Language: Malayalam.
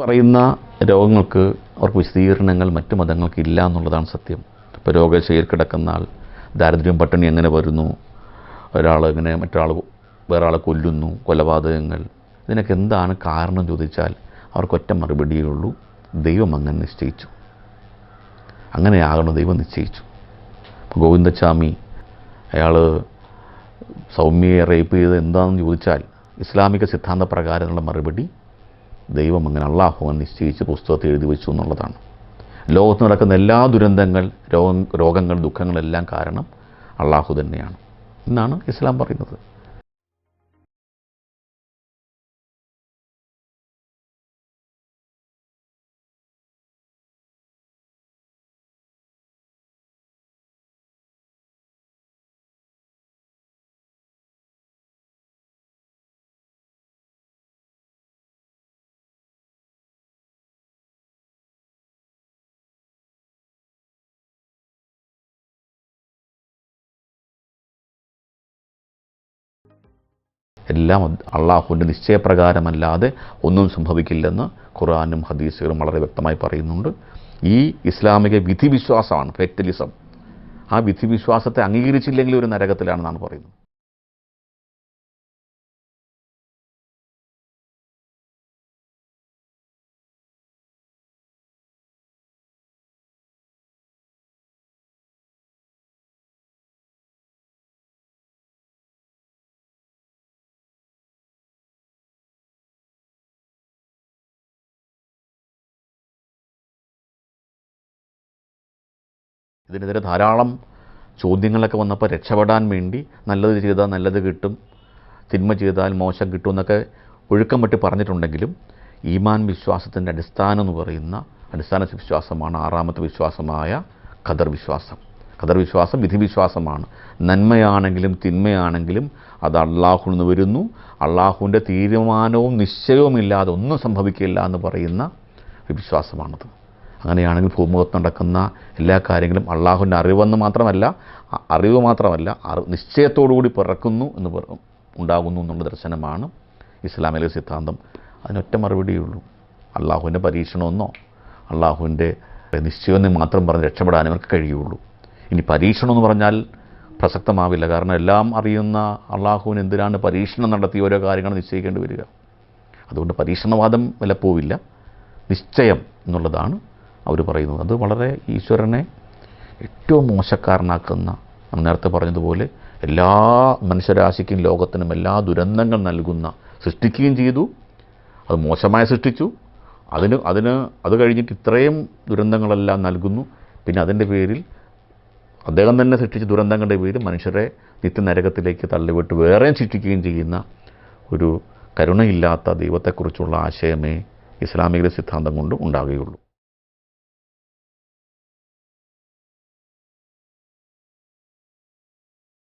പറയുന്ന രോഗങ്ങൾക്ക് അവർക്ക് വിശദീകരണങ്ങൾ മറ്റു മതങ്ങൾക്ക് ഇല്ല എന്നുള്ളതാണ് സത്യം. ഇപ്പോൾ രോഗശയിൽ കിടക്കുന്ന ആൾ ദാരിദ്ര്യം പട്ടിണി എങ്ങനെ വരുന്നു? ഒരാൾ എങ്ങനെ മറ്റൊരാൾ വേറെ ആളെ കൊല്ലുന്നു കൊലപാതകങ്ങൾ. ഇതിനൊക്കെ എന്താണ് കാരണം ചോദിച്ചാൽ അവർക്കൊറ്റ മറുപടിയേ ഉള്ളൂ ദൈവം അങ്ങനെ നിശ്ചയിച്ചു. അങ്ങനെയാകണം ദൈവം നിശ്ചയിച്ചു. ഗോവിന്ദസ്വാമി അയാൾ സൗമ്യയെ റേപ്പ് ചെയ്തത് എന്താണെന്ന് ചോദിച്ചാൽ ഇസ്ലാമിക സിദ്ധാന്ത പ്രകാരമുള്ള മറുപടി ദൈവം അങ്ങനെ അള്ളാഹു നിശ്ചയിച്ച് പുസ്തകത്തിൽ എഴുതി വെച്ചു എന്നുള്ളതാണ്. ലോകത്ത് നടക്കുന്ന എല്ലാ ദുരന്തങ്ങൾ രോഗ രോഗങ്ങൾ ദുഃഖങ്ങളെല്ലാം കാരണം അള്ളാഹു തന്നെയാണ്. എന്നാണ് ഇസ്ലാം പറയുന്നത്. എല്ലാം അള്ളാഹുവിന്റെ നിശ്ചയപ്രകാരമല്ലാതെ ഒന്നും സംഭവിക്കില്ലെന്ന് ഖുറാനും ഹദീസുകളും വളരെ വ്യക്തമായി പറയുന്നുണ്ട്. ഈ ഇസ്ലാമിക വിധിവിശ്വാസമാണ് ഫെറ്റലിസം ആ വിധിവിശ്വാസത്തെ അംഗീകരിച്ചില്ലെങ്കിൽ ഒരു നരകത്തിലാണെന്നാണ് പറയുന്നത്. ഇതിനെതിരെ ധാരാളം ചോദ്യങ്ങളൊക്കെ വന്നപ്പോൾ രക്ഷപ്പെടാൻ വേണ്ടി നല്ലത് ചെയ്താൽ നല്ലത് കിട്ടും തിന്മ ചെയ്താൽ മോശം കിട്ടും എന്നൊക്കെ ഒഴുക്കം പറ്റി പറഞ്ഞിട്ടുണ്ടെങ്കിലും ഈമാൻ വിശ്വാസത്തിന്റെ അടിസ്ഥാനം എന്ന് പറയുന്ന അടിസ്ഥാന വിശ്വാസമാണ് ആറാമത്തെ വിശ്വാസമായ ഖദർ വിശ്വാസം. ഖദർ വിശ്വാസം വിധിവിശ്വാസമാണ് നന്മയാണെങ്കിലും തിന്മയാണെങ്കിലും അത് അള്ളാഹു നിന്ന് വരുന്നു. അള്ളാഹുവിന്റെ തീരുമാനവും നിശ്ചയവും ഇല്ലാതെ ഒന്നും സംഭവിക്കില്ല എന്ന് പറയുന്ന ഒരു വിശ്വാസമാണത്. അങ്ങനെയാണെങ്കിൽ ഭൂമുഖത്ത് നടക്കുന്ന എല്ലാ കാര്യങ്ങളും അള്ളാഹുവിന്റെ അറിവെന്ന് മാത്രമല്ല അറിവ് മാത്രമല്ല അറി- നിശ്ചയത്തോടുകൂടി പിറക്കുന്നു എന്ന് ഉണ്ടാകുന്നു എന്നുള്ള ദർശനമാണ് ഇസ്ലാമിലെ സിദ്ധാന്തം. അതിനൊറ്റ മറുപടിയേ ഉള്ളൂ. അള്ളാഹുവിന്റെ പരീക്ഷണമെന്നോ അള്ളാഹുവിന്റെ നിശ്ചയമെന്ന് മാത്രം പറഞ്ഞ് രക്ഷപ്പെടാൻ അവർക്ക് കഴിയുള്ളൂ. ഇനി പരീക്ഷണം എന്ന് പറഞ്ഞാൽ പ്രസക്തമാവില്ല. കാരണം എല്ലാം അറിയുന്ന അള്ളാഹുവിന് എന്തിനാണ് പരീക്ഷണം നടത്തി ഓരോ കാര്യങ്ങൾ നിശ്ചയിക്കേണ്ടി വരിക? അതുകൊണ്ട് പരീക്ഷണവാദം വിലപ്പോവില്ല നിശ്ചയം എന്നുള്ളതാണ് അവർ പറയുന്നത്. അത് വളരെ ഈശ്വരനെ ഏറ്റവും മോശക്കാരനാക്കുന്ന നേരത്തെ പറഞ്ഞതുപോലെ എല്ലാ മനുഷ്യരാശിക്കും ലോകത്തിനും എല്ലാ ദുരന്തങ്ങൾ നൽകുന്ന സൃഷ്ടിക്കുകയും ചെയ്തു. അത് മോശമായി സൃഷ്ടിച്ചു. അതിന് അതിന് അത് കഴിഞ്ഞിട്ട് ഇത്രയും ദുരന്തങ്ങളെല്ലാം നൽകുന്നു. പിന്നെ അതിന്റെ പേരിൽ അദ്ദേഹം തന്നെ സൃഷ്ടിച്ച ദുരന്തങ്ങളുടെ പേരിൽ മനുഷ്യരെ നിത്യനരകത്തിലേക്ക് തള്ളിവിട്ട് വേറെയും സൃഷ്ടിക്കുകയും ചെയ്യുന്ന ഒരു കരുണയില്ലാത്ത ദൈവത്തെക്കുറിച്ചുള്ള ആശയമേ ഇസ്ലാമിക സിദ്ധാന്തം കൊണ്ട് ഉണ്ടാകുകയുള്ളൂ.